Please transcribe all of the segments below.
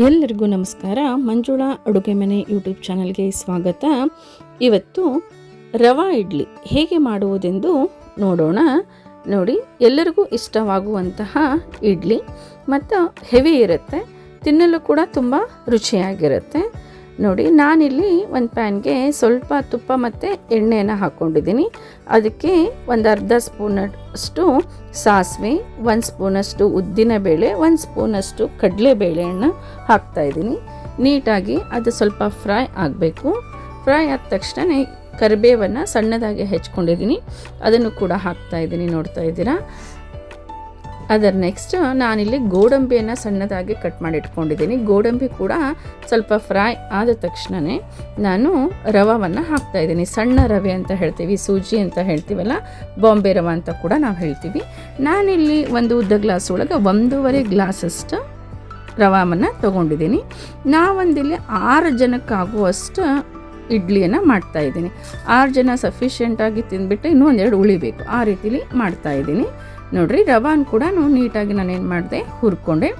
ಎಲ್ಲರಿಗೂ ನಮಸ್ಕಾರ. ಮಂಜುಳಾ ಅಡುಗೆ ಮನೆ ಯೂಟ್ಯೂಬ್ ಚಾನಲ್ಗೆ ಸ್ವಾಗತ. ಇವತ್ತು ರವಾ ಇಡ್ಲಿ ಹೇಗೆ ಮಾಡುವುದೆಂದು ನೋಡೋಣ. ನೋಡಿ, ಎಲ್ಲರಿಗೂ ಇಷ್ಟವಾಗುವಂತಹ ಇಡ್ಲಿ. ಮತ್ತು ಹೆವಿ ಇರುತ್ತೆ. ತಿನ್ನಲು ಕೂಡ ತುಂಬ ರುಚಿಯಾಗಿರುತ್ತೆ. ನೋಡಿ, ನಾನಿಲ್ಲಿ ಒಂದು ಪ್ಯಾನ್ಗೆ ಸ್ವಲ್ಪ ತುಪ್ಪ ಮತ್ತು ಎಣ್ಣೆಯನ್ನು ಹಾಕ್ಕೊಂಡಿದ್ದೀನಿ ಅದಕ್ಕೆ ಒಂದು ಅರ್ಧ ಸ್ಪೂನಷ್ಟು ಸಾಸಿವೆ, ಒಂದು ಸ್ಪೂನಷ್ಟು ಉದ್ದಿನಬೇಳೆ, ಒಂದು ಸ್ಪೂನಷ್ಟು ಕಡಲೆಬೇಳೆಯನ್ನು ಹಾಕ್ತಾಯಿದ್ದೀನಿ ನೀಟಾಗಿ ಅದು ಸ್ವಲ್ಪ ಫ್ರೈ ಆಗಬೇಕು. ಫ್ರೈ ಆದ ತಕ್ಷಣ ಕರಿಬೇವನ್ನು ಸಣ್ಣದಾಗಿ ಹೆಚ್ಕೊಂಡಿದ್ದೀನಿ. ಅದನ್ನು ಕೂಡ ಹಾಕ್ತಾಯಿದ್ದೀನಿ ನೋಡ್ತಾ ಇದ್ದೀರಾ? ಅದರ ನೆಕ್ಸ್ಟ್ ನಾನಿಲ್ಲಿ ಗೋಡಂಬಿಯನ್ನು ಸಣ್ಣದಾಗಿ ಕಟ್ ಮಾಡಿ ಇಟ್ಕೊಂಡಿದ್ದೀನಿ ಗೋಡಂಬಿ ಕೂಡ ಸ್ವಲ್ಪ ಫ್ರೈ ಆದ ತಕ್ಷಣವೇ ನಾನು ರವವನ್ನು ಹಾಕ್ತಾಯಿದ್ದೀನಿ ಸಣ್ಣ ರವೆ ಅಂತ ಹೇಳ್ತೀವಿ, ಸೂಜಿ ಅಂತ ಹೇಳ್ತೀವಲ್ಲ, ಬಾಂಬೆ ರವೆ ಅಂತ ಕೂಡ ನಾವು ಹೇಳ್ತೀವಿ. ನಾನಿಲ್ಲಿ ಒಂದು ಉದ್ದ ಗ್ಲಾಸ್ ಒಳಗೆ ಒಂದೂವರೆ ಗ್ಲಾಸಷ್ಟು ರವಾವನ್ನು ತೊಗೊಂಡಿದ್ದೀನಿ. ನಾವೊಂದಿಲ್ಲಿ ಆರು ಜನಕ್ಕಾಗುವಷ್ಟು ಇಡ್ಲಿಯನ್ನು ಮಾಡ್ತಾಯಿದ್ದೀನಿ ಆರು ಜನ ಸಫಿಷಿಯೆಂಟಾಗಿ ತಿಂದುಬಿಟ್ಟು ಇನ್ನೂ ಒಂದೆರಡು ಉಳಿಬೇಕು ಆ ರೀತಿಲಿ ಮಾಡ್ತಾಯಿದ್ದೀನಿ ನೋಡಿರಿ, ರವಾನ್ ಕೂಡ ನೀಟಾಗಿ ನಾನೇನು ಮಾಡಿದೆ, ಹುರ್ಕೊಂಡೆ.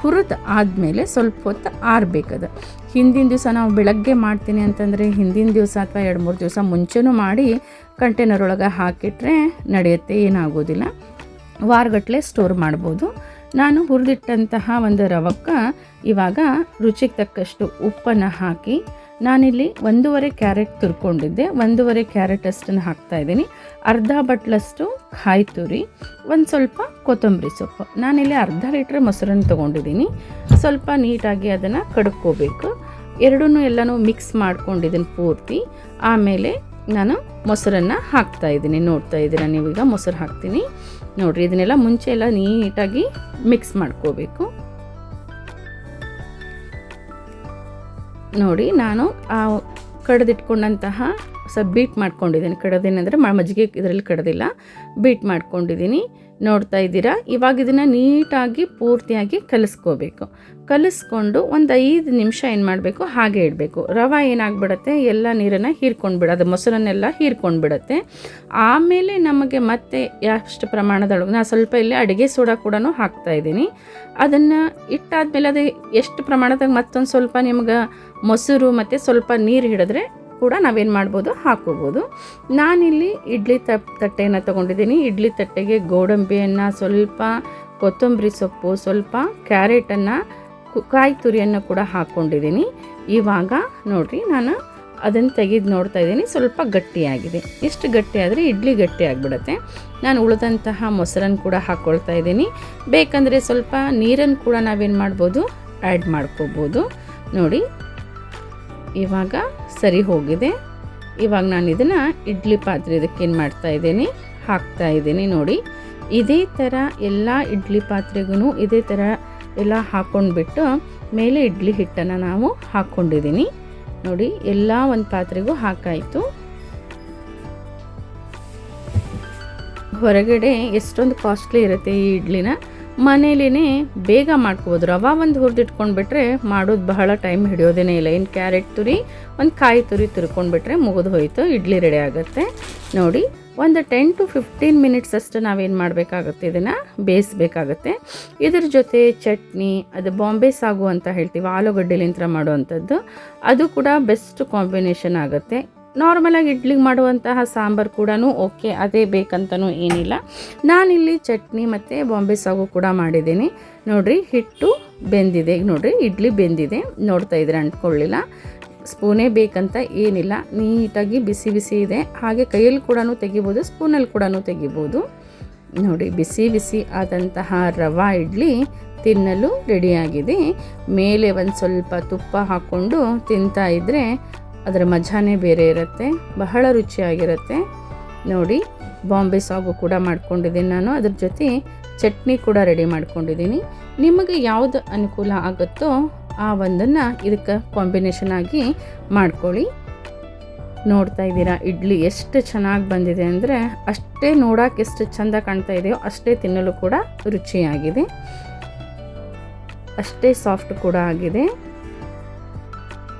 ಹುರಿದು ಆದಮೇಲೆ ಸ್ವಲ್ಪ ಹೊತ್ತು ಆರಬೇಕದು. ಹಿಂದಿನ ದಿವಸ ನಾವು ಬೆಳಗ್ಗೆ ಮಾಡ್ತೀನಿ ಅಂತಂದರೆ ಹಿಂದಿನ ದಿವಸ ಅಥವಾ ಎರಡು ಮೂರು ದಿವಸ ಮುಂಚೆನೂ ಮಾಡಿ ಕಂಟೈನರ್ ಒಳಗೆ ಹಾಕಿಟ್ರೆ ನಡೆಯುತ್ತೆ, ಏನಾಗೋದಿಲ್ಲ. ವಾರಗಟ್ಟಲೆ ಸ್ಟೋರ್ ಮಾಡ್ಬೋದು. ನಾನು ಹುರಿದಿಟ್ಟಂತಹ ಒಂದು ರವಕ್ಕೆ ಇವಾಗ ರುಚಿಗೆ ತಕ್ಕಷ್ಟು ಉಪ್ಪನ್ನು ಹಾಕಿ ನಾನಿಲ್ಲಿ ಒಂದೂವರೆ ಕ್ಯಾರೆಟ್ ತುರ್ಕೊಂಡಿದ್ದೆ. ಒಂದೂವರೆ ಕ್ಯಾರೆಟ್ ಅಷ್ಟನ್ನು ಹಾಕ್ತಾಯಿದ್ದೀನಿ ಅರ್ಧ ಬಟ್ಲಷ್ಟು ಕಾಯಿ ತುರಿ, ಒಂದು ಸ್ವಲ್ಪ ಕೊತ್ತಂಬರಿ ಸೊಪ್ಪು. ನಾನಿಲ್ಲಿ ಅರ್ಧ ಲೀಟ್ರ್ ಮೊಸರನ್ನು ತೊಗೊಂಡಿದ್ದೀನಿ. ಸ್ವಲ್ಪ ನೀಟಾಗಿ ಅದನ್ನು ಕಡ್ಕೋಬೇಕು. ಎರಡೂ ಎಲ್ಲನೂ ಮಿಕ್ಸ್ ಮಾಡ್ಕೊಂಡಿದ್ದೀನಿ ಪೂರ್ತಿ. ಆಮೇಲೆ ನಾನು ಮೊಸರನ್ನು ಹಾಕ್ತಾ ಇದ್ದೀನಿ. ನೋಡ್ತಾ ಇದ್ದೀರಾ ನೀವೀಗ? ಮೊಸರು ಹಾಕ್ತೀನಿ. ನೋಡಿರಿ, ಇದನ್ನೆಲ್ಲ ಮುಂಚೆ ಎಲ್ಲ ನೀಟಾಗಿ ಮಿಕ್ಸ್ ಮಾಡ್ಕೋಬೇಕು. ನೋಡಿ, ನಾನು ಆ ಕಡ್ದಿಟ್ಕೊಂಡಂತಹ ಸ್ವಲ್ಪ ಬೀಟ್ ಮಾಡ್ಕೊಂಡಿದ್ದೀನಿ. ಕಡದೇನೆಂದರೆ ಮಜ್ಜಿಗೆ ಇದರಲ್ಲಿ ಕಡ್ದಿಲ್ಲ. ಬೀಟ್ ಮಾಡ್ಕೊಂಡಿದ್ದೀನಿ. ನೋಡ್ತಾ ಇದ್ದೀರಾ? ಇವಾಗ ಇದನ್ನು ನೀಟಾಗಿ ಪೂರ್ತಿಯಾಗಿ ಕಲಿಸ್ಕೋಬೇಕು. ಕಲಿಸ್ಕೊಂಡು ಒಂದು ಐದು ನಿಮಿಷ ಏನು ಮಾಡಬೇಕು? ಹಾಗೆ ಇಡಬೇಕು. ರವೆ ಏನಾಗ್ಬಿಡತ್ತೆ? ಎಲ್ಲ ನೀರನ್ನು ಹೀರ್ಕೊಂಡು ಬಿಡೋದು ಮೊಸರನ್ನೆಲ್ಲ ಹೀರ್ಕೊಂಡು ಬಿಡುತ್ತೆ. ಆಮೇಲೆ ನಮಗೆ ಮತ್ತೆ ಎಷ್ಟು ಪ್ರಮಾಣದೊಳಗೆ ನಾನು ಸ್ವಲ್ಪ ಇಲ್ಲಿ ಅಡುಗೆ ಸೋಡಾ ಕೂಡ ಹಾಕ್ತಾ ಇದ್ದೀನಿ. ಅದನ್ನು ಇಟ್ಟಾದ್ಮೇಲೆ ಅದು ಎಷ್ಟು ಪ್ರಮಾಣದಾಗ ಮತ್ತೊಂದು ಸ್ವಲ್ಪ ನಿಮ್ಗೆ ಮೊಸರು ಮತ್ತು ಸ್ವಲ್ಪ ನೀರು ಹಿಡಿದ್ರೆ ಕೂಡ ನಾವೇನು ಮಾಡ್ಬೋದು? ಹಾಕೋಬೋದು. ನಾನಿಲ್ಲಿ ಇಡ್ಲಿ ತಪ್, ತಟ್ಟೆಯನ್ನು ತೊಗೊಂಡಿದ್ದೀನಿ. ಇಡ್ಲಿ ತಟ್ಟೆಗೆ ಗೋಡಂಬಿಯನ್ನು ಸ್ವಲ್ಪ ಕೊತ್ತಂಬರಿ ಸೊಪ್ಪು, ಸ್ವಲ್ಪ ಕ್ಯಾರೆಟನ್ನು ಕಾಯಿ ತುರಿಯನ್ನು ಕೂಡ ಹಾಕ್ಕೊಂಡಿದ್ದೀನಿ ಇವಾಗ ನೋಡಿರಿ, ನಾನು ಅದನ್ನು ತೆಗೆದು ನೋಡ್ತಾ ಇದ್ದೀನಿ. ಸ್ವಲ್ಪ ಗಟ್ಟಿಯಾಗಿದೆ. ಎಷ್ಟು ಆದರೆ ಇಡ್ಲಿ ಗಟ್ಟಿ ಆಗಿಬಿಡುತ್ತೆ. ನಾನು ಉಳಿದಂತಹ ಮೊಸರನ್ನು ಕೂಡ ಹಾಕ್ಕೊಳ್ತಾ ಇದ್ದೀನಿ. ಬೇಕಂದರೆ ಸ್ವಲ್ಪ ನೀರನ್ನು ಕೂಡ ನಾವೇನು ಮಾಡ್ಬೋದು? ಆ್ಯಡ್ ಮಾಡ್ಕೋಬೋದು. ನೋಡಿ ಇವಾಗ ಸರಿ ಹೋಗಿದೆ. ಇವಾಗ ನಾನು ಇದನ್ನು ಇಡ್ಲಿ ಪಾತ್ರೆ ಇದಕ್ಕೆ ಏನು ಮಾಡ್ತಾ ಇದ್ದೀನಿ? ಹಾಕ್ತಾ ಇದ್ದೀನಿ ನೋಡಿ. ಇದೇ ಥರ ಎಲ್ಲ ಇಡ್ಲಿ ಪಾತ್ರೆಗೂ ಇದೇ ಥರ ಎಲ್ಲ ಹಾಕ್ಕೊಂಡ್ಬಿಟ್ಟು ಮೇಲೆ ಇಡ್ಲಿ ಹಿಟ್ಟನ್ನು ನಾವು ಹಾಕ್ಕೊಂಡಿದ್ದೀನಿ ನೋಡಿ, ಎಲ್ಲ ಒಂದು ಪಾತ್ರೆಗೂ ಹಾಕಾಯಿತು. ಹೊರಗಡೆ ಎಷ್ಟೊಂದು ಕಾಸ್ಟ್ಲಿ ಇರುತ್ತೆ ಈ ಇಡ್ಲಿನ. ಮನೇಲೇ ಬೇಗ ಮಾಡ್ಕೋಬೋದು. ರವೆ ಒಂದು ಹುರಿದಿಟ್ಕೊಂಡ್ಬಿಟ್ರೆ ಮಾಡೋದು ಬಹಳ ಟೈಮ್ ಹಿಡಿಯೋದೇನೇ ಇಲ್ಲ. ಇನ್ನು ಕ್ಯಾರೆಟ್ ತುರಿ, ಒಂದು ಕಾಯಿ ತುರಿ ತುರ್ಕೊಂಡ್ಬಿಟ್ರೆ ಮುಗಿದು ಹೋಯಿತು. ಇಡ್ಲಿ ರೆಡಿ ಆಗುತ್ತೆ. ನೋಡಿ, ಒಂದು ಟೆನ್ ಟು ಫಿಫ್ಟೀನ್ ಮಿನಿಟ್ಸ್ ಅಷ್ಟು ನಾವೇನು ಮಾಡಬೇಕಾಗುತ್ತೆ ಇದನ್ನು? ಬೇಯಿಸ್ಬೇಕಾಗತ್ತೆ. ಇದ್ರ ಜೊತೆ ಚಟ್ನಿ, ಅದು ಬಾಂಬೆ ಸಾಗು ಅಂತ ಹೇಳ್ತೀವಿ ಆಲೂಗಡ್ಡೆಲಿಂತ್ರ ಮಾಡುವಂಥದ್ದು ಅದು ಕೂಡ ಬೆಸ್ಟ್ ಕಾಂಬಿನೇಷನ್ ಆಗುತ್ತೆ. ನಾರ್ಮಲಾಗಿ ಇಡ್ಲಿಗೆ ಮಾಡುವಂತಹ ಸಾಂಬಾರು ಕೂಡ ಓಕೆ ಅದೇ ಬೇಕಂತನೂ ಏನಿಲ್ಲ. ನಾನಿಲ್ಲಿ ಚಟ್ನಿ ಮತ್ತು ಬಾಂಬೆ ಸಾಗು ಕೂಡ ಮಾಡಿದ್ದೀನಿ. ನೋಡಿರಿ, ಹಿಟ್ಟು ಬೆಂದಿದೆ. ಈಗ ನೋಡಿರಿ, ಇಡ್ಲಿ ಬೆಂದಿದೆ. ನೋಡ್ತಾ ಇದ್ರೆ ಅಂಟ್ಕೊಳ್ಳಿಲ್ಲ. ಸ್ಪೂನೇ ಬೇಕಂತ ಏನಿಲ್ಲ. ನೀಟಾಗಿ ಬಿಸಿ ಬಿಸಿ ಇದೆ. ಹಾಗೆ ಕೈಯಲ್ಲಿ ಕೂಡ ತೆಗಿಬೋದು, ಸ್ಪೂನಲ್ಲಿ ಕೂಡ ತೆಗಿಬೋದು. ನೋಡಿ, ಬಿಸಿ ಬಿಸಿ ಆದಂತಹ ರವಾ ಇಡ್ಲಿ ತಿನ್ನಲು ರೆಡಿಯಾಗಿದೆ ಮೇಲೆ ಒಂದು ಸ್ವಲ್ಪ ತುಪ್ಪ ಹಾಕ್ಕೊಂಡು ತಿಂತಾ ಇದ್ದರೆ ಅದರ ಮಜಾನೇ ಬೇರೆ ಇರುತ್ತೆ, ಬಹಳ ರುಚಿಯಾಗಿರುತ್ತೆ. ನೋಡಿ, ಬಾಂಬೆ ಸಾಗು ಕೂಡ ಮಾಡ್ಕೊಂಡಿದ್ದೀನಿ ನಾನು. ಅದ್ರ ಜೊತೆ ಚಟ್ನಿ ಕೂಡ ರೆಡಿ ಮಾಡ್ಕೊಂಡಿದ್ದೀನಿ. ನಿಮಗೆ ಯಾವುದು ಅನುಕೂಲ ಆಗುತ್ತೋ ಆ ಒಂದನ್ನು ಇದಕ್ಕೆ ಕಾಂಬಿನೇಷನ್ ಆಗಿ ಮಾಡ್ಕೊಳ್ಳಿ. ನೋಡ್ತಾ ಇದ್ದೀರಾ, ಇಡ್ಲಿ ಎಷ್ಟು ಚೆನ್ನಾಗಿ ಬಂದಿದೆ ಅಂದರೆ ಅಷ್ಟೇ ನೋಡೋಕೆ ಎಷ್ಟು ಚೆಂದ ಕಾಣ್ತಾ ಇದೆಯೋ ಅಷ್ಟೇ ತಿನ್ನಲು ಕೂಡ ರುಚಿಯಾಗಿದೆ. ಅಷ್ಟೇ ಸಾಫ್ಟ್ ಕೂಡ ಆಗಿದೆ.